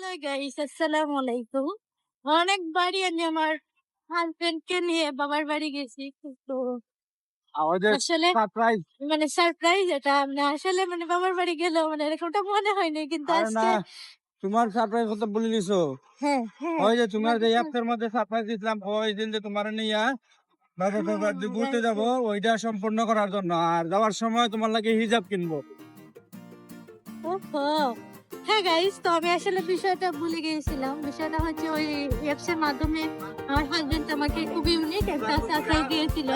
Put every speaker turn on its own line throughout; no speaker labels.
Hello guys আসসালামু আলাইকুম। অনেকবারই আমি আমার হাজবেন্ডকে নিয়ে বাবার বাড়ি গেছি।
আমাদের
আসলে
সারপ্রাইজ
মানে সারপ্রাইজ এটা মানে আসলে মানে বাবার বাড়ি গেলেও মানে এরকমটা মনে হয়নি কিন্তু আজকে
তোমার সারপ্রাইজ কথা বলে দিছো
হ্যাঁ হ্যাঁ
ওই যে তোমার যে অ্যাপসের মধ্যে সারপ্রাইজ দিছিলাম ওই দিন যে তোমার নিয়ে বাবা ঘুরতে যাব ওইটা সম্পূর্ণ করার জন্য। আর যাওয়ার সময় তোমার লাগে হিজাব কিনবো।
ওহো! হ্যাঁ গাইস তো আমি আসলে বিষয়টা ভুলে গিয়েছিলাম। বিষয়টা হচ্ছে ওই অ্যাপস এর মাধ্যমে আমার হাজবেন্ড আমাকে খুব ইউনিক একটা সারপ্রাইজ দিয়েছিল।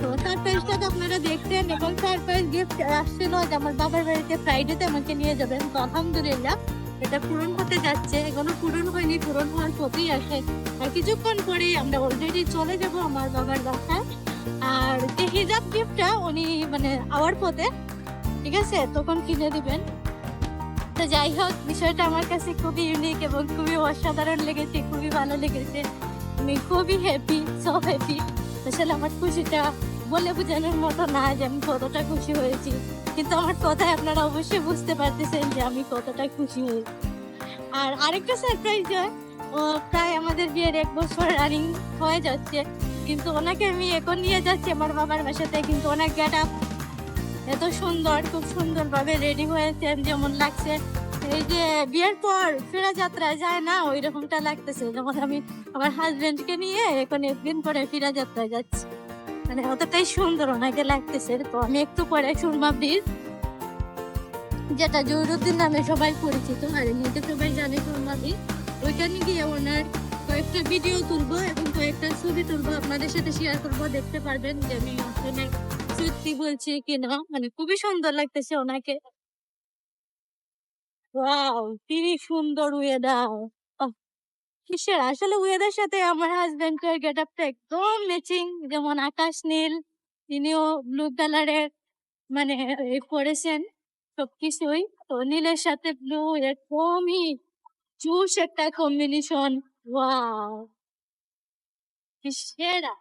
তো সারপ্রাইজটা আপনারা দেখতেন এবং সারপ্রাইজ গিফট আসছিল যে আমার বাবার বাড়িতে ফ্রাইডেতে আমাকে নিয়ে যাবেন। তো আলহামদুলিল্লাহ, এটা পূরণ হতে যাচ্ছে। এখনও পূরণ হয়নি, পূরণ হওয়ার পথেই আসে আর কিছুক্ষণ পরেই আমরা অলরেডি চলে যাব আমার বাবার বাসায়। আর যে হিজাব গিফটটা উনি মানে আওয়ার পথে, ঠিক আছে? তখন কিনে দিবেন। তো যাই হোক, বিষয়টা আমার কাছে খুবই ইউনিক এবং খুবই অসাধারণ লেগেছে, খুবই ভালো লেগেছে। আমি খুবই হ্যাপি সো হ্যাপি আসলে আমার খুশিটা বলে বোঝানোর মতো না যে আমি কতটা খুশি হয়েছি। কিন্তু আমার কথায় আপনারা অবশ্যই বুঝতে পারতেছেন যে আমি কতটা খুশি হয়েছি। আর আরেকটা সারপ্রাইজ হয় প্রায় আমাদের বিয়ের এক বছর রানিং হয়ে যাচ্ছে। কিন্তু ওনাকে আমি এখন নিয়ে যাচ্ছি, আমার বাবার বাসাতে। কিন্তু ওনার গেট আপ এত সুন্দর, খুব সুন্দর ভাবে রেডি হয়েছেন যেমন লাগছে। এই যে বিয়ের পর ফেরা যাত্রা যায় না ওই রকমটা লাগতেছে। যেমন আমি আমার হাজবেন্ডকে নিয়ে এখন একদিন পরে ফেরা যাত্রায় যাচ্ছি। মানে অতটাই সুন্দর ওনাকে লাগতেছে। তো আমি একটু পরে সুরমা ব্রিজ যেটা জহুরুদ্দিন নামে সবাই পরিচিত, আর এমনিতে সবাই জানে সুরমা ব্রিজ ওইখানে গিয়ে ওনার কয়েকটা ভিডিও তুলবো এবং কয়েকটা ছবি তুলবো। আপনাদের সাথে শেয়ার করব। দেখতে পারবেন যে আমি আসলে সত্যি বলছি কিনা মানে খুবই সুন্দর লাগতেছে ওনাকে। ওয়াও! কি সুন্দর ওয়েদার কিসের? আসলে ওয়েদার সাথে আমার হাজবেন্ডের গেট আপটা একদম ম্যাচিং যেমন আকাশ নীল, তিনিও ব্লু কালারের মানে এ পরেছেন সবকিছুই। তো নীলের সাথে ব্লু একদমই জুস একটা কম্বিনেশন ওয়াও! কি সেরা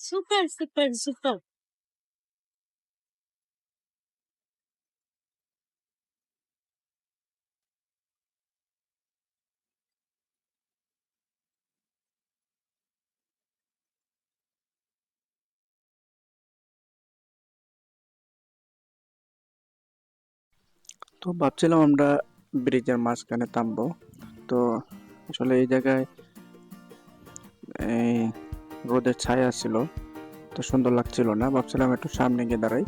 সুপার সুপার সুপার।
তো ভাবছিলাম আমরা ব্রিজের মাঝখানে থামবো। তো আসলে এই জায়গায় এই রোদের ছায়া ছিল, তো সুন্দর লাগছিল না। ভাবছিলাম একটু সামনে গিয়ে দাঁড়াই।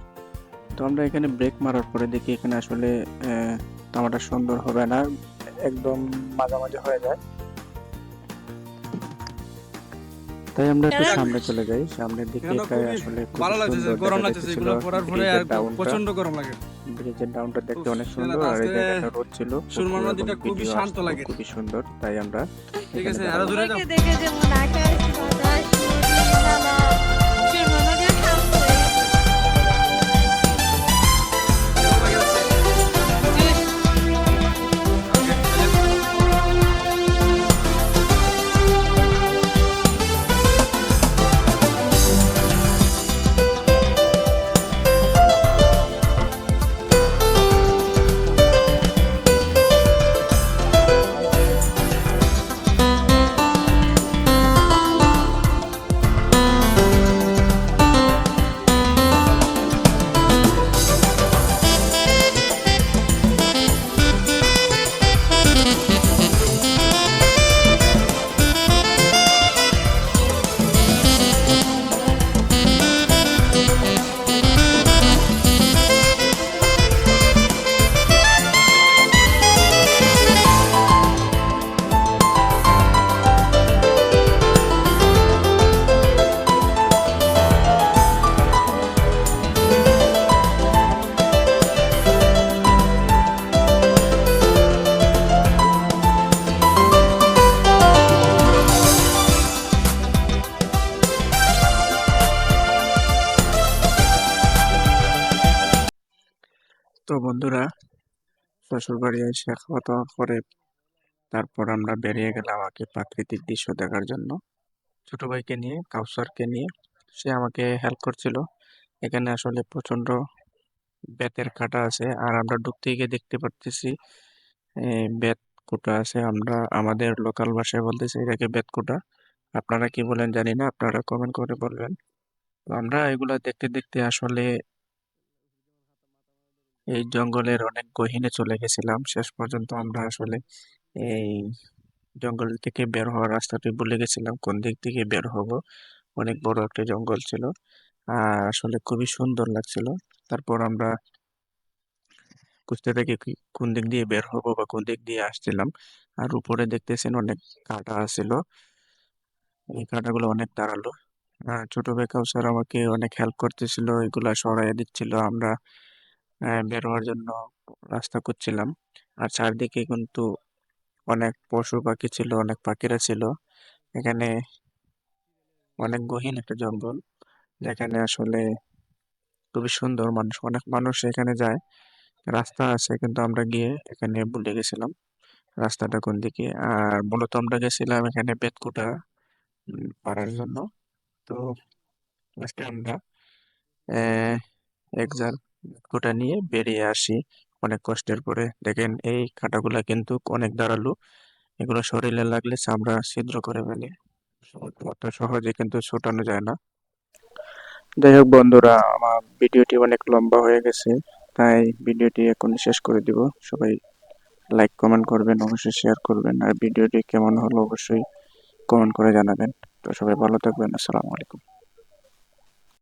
তো আমরা এখানে ব্রেক মারার পরে দেখি এখানে আসলে তামাটা সুন্দর হবে না, একদম মাঝামাঝি হয়ে যায়। তাই আমরা একটু সামনে চলে যাই। সামনের দিকে
এটা
আসলে খুব
ভালো
সুন্দর
গরম
লাগছে
এগুলো পরার পরে আর প্রচণ্ড গরম লাগে।
ব্রিজের ডাউনটা দেখতে অনেক সুন্দর আর এই জায়গাটা রোদ ছিল
সুরমার নদীটা খুবই শান্ত লাগে।
খুবই সুন্দর তাই আমরা
ঠিক আছে আরও দূরে যাও।
দেখে যেমন আকাশ বাতাস
বন্ধুরা শ্বশুর বাড়ি এসে খাওয়া দাওয়া করে তারপর আমরা বেরিয়ে গেলাম আগে প্রাকৃতিক দৃশ্য দেখার জন্য। ছোট ভাইকে নিয়ে, কাউসারকে নিয়ে। সে আমাকে হেল্প করছিল। এখানে আসলে প্রচণ্ড বেতের কাটা আছে। আর আমরা ঢুকতে গিয়ে দেখতে পারতেছি বেত বেতকুটা আছে। আমরা, আমাদের লোকাল ভাষায় বলতেছি এটাকে বেতকুটা আপনারা কি বলেন জানি না, আপনারা কমেন্ট করে বলবেন। তো আমরা এগুলা দেখতে দেখতে আসলে এই জঙ্গলের অনেক গহীনে চলে গেছিলাম। শেষ পর্যন্ত আমরা আসলে এই জঙ্গল থেকে বের হওয়ার রাস্তাটি ভুলে গেছিলাম, কোন দিক থেকে বের হব। অনেক বড় একটা জঙ্গল ছিল। আর আসলে খুবই সুন্দর লাগছিল। তারপর আমরা খুঁজতে থাকি কোন দিক দিয়ে বের হব বা কোন দিক দিয়ে আসছিলাম। আর উপরে দেখতেছেন অনেক কাঁটা ছিল। এই কাঁটাগুলো অনেক দাঁড়াল ছোট ভাই স্যার আমাকে অনেক হেল্প করতেছিল, এগুলা সরাইয়া দিচ্ছিল। আমরা বের হওয়ার জন্য রাস্তা করছিলাম আর চারদিকে কিন্তু অনেক পশু পাখি ছিল, অনেক পাখিরা ছিল। এখানে অনেক গহীন একটা জঙ্গল, যেখানে আসলে খুবই সুন্দর মানুষ, অনেক মানুষ এখানে যায়। রাস্তা আছে, কিন্তু আমরা গিয়ে এখানে ভুলে গেছিলাম রাস্তাটা কোন দিকে। আর মূলত আমরা গেছিলাম এখানে বেতকুটা পাড়ার জন্য। তো, লাস্টে আমরা এক বেতকুটা নিয়ে বেরিয়ে আসি। অনেক কষ্টের পরে দেখেন এই কাঁটাগুলা কিন্তু অনেক ধারালো এগুলো শরীরে লাগলে চামড়া ছিদ্র করে ফেলে। অত সহজে কিন্তু ছোটানো যায় না। যাই হোক বন্ধুরা, আমার ভিডিওটি অনেক লম্বা হয়ে গেছে, তাই ভিডিওটি এখন শেষ করে দিব। সবাই লাইক, কমেন্ট করবেন, অবশ্যই শেয়ার করবেন। আর ভিডিওটি কেমন হলো অবশ্যই কমেন্ট করে জানাবেন। তো সবাই ভালো থাকবেন, আসসালামু আলাইকুম।